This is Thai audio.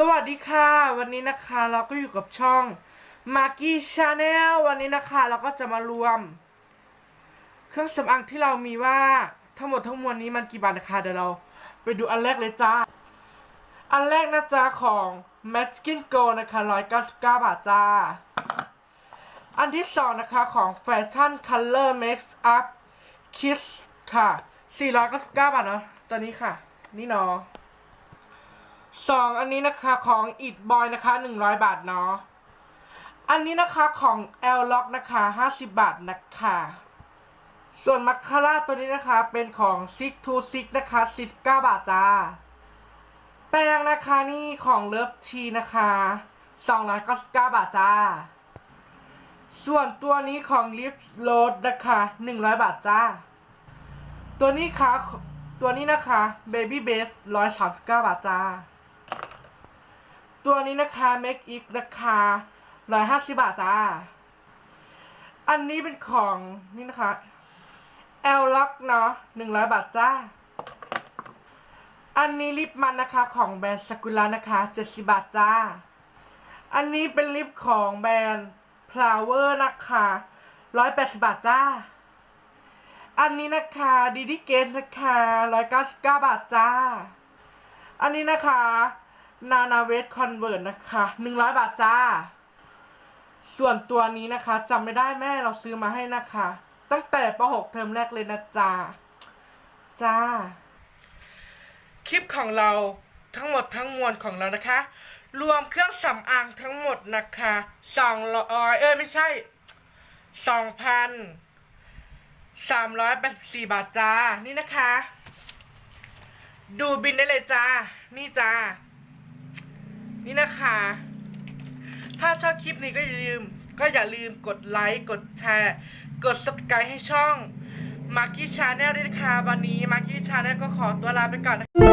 สวัสดีค่ะ วันนี้นะคะเราก็อยู่กับช่อง m a g i Channel วันนี้นะคะเราก็จะมารวม เครื่องสำอางที่เรามีว่าทั้งหมดทั้งมวลนี้มันกี่บาทนะคะเดี๋ยวเราไปดูอันแรกเลยจ้า อันแรกนะจ๊ะของ m a s k i n Go นะคะ199 บาทจ้า อันที่สองนะคะของ Fashion Color Mix Up Kiss ค่ะ 499 บาทเนาะตัวนี้ค่ะ นี่เนาะ สองอันนี้นะคะของ It Boy นะคะหนึ่งร้อยบาทเนาะอันนี้นะคะของ L Lock นะคะห้าสิบบาทนะคะ ส่วนมัคคาร่าตัวนี้นะคะเป็นของ Six to Six นะคะสิบเก้าบาทจ้า แป้งนะคะนี่ของเลิฟทีนะคะสองร้อยเก้าสิบเก้าบาทจ้า ส่วนตัวนี้ของ Lip l o a d นะคะหนึ่งร้อยบาทจ้า ตัวนี้ค่ะตัวนี้นะคะ Baby Base ร้อยสามสิบเก้าบาทจ้า ตัวนี้นะคะ Make It นะคะร้อยห้าสิบบาทจ้า อันนี้เป็นของนี่นะคะ L Lock เนาะหนึ่งร้อยบาทจ้า อันนี้ลิปมันนะคะของแบรนด์สกุลานะคะเจ็ดสิบบาทจ้า อันนี้เป็นลิปของแบรนด์ Flower นะคะร้อยแปดสิบบาทจ้า อันนี้นะคะดีดีเกนนะคะร้อยเก้าสิบเก้าบาทจ้า อันนี้นะคะ นานาเวทคอนเวิร์ตนะคะหนึ่งร้อยบาทจ้า ส่วนตัวนี้นะคะจำไม่ได้แม่เราซื้อมาให้นะคะ ตั้งแต่ป .6 เทอมแรกเลยนะจ้าจ้า คลิปของเราทั้งหมดทั้งมวลของเรานะคะ รวมเครื่องสำอางทั้งหมดนะคะสองร้อยเอ้ยไม่ใช่สองพันสามร้อยแปดสิบสี่บาทจ้า นี่นะคะ ดูบินได้เลยจ้า นี่จ้า นี่นะคะ ถ้าชอบคลิปนี้ก็อย่าลืม ก็อย่าลืมกดไลค์ กดแชร์ กด subscribe ให้ช่อง m a r k i Channel ด้วยนะคะวันนี้ m a r k i Channel ก็ขอตัวลาไปก่อนนะคะ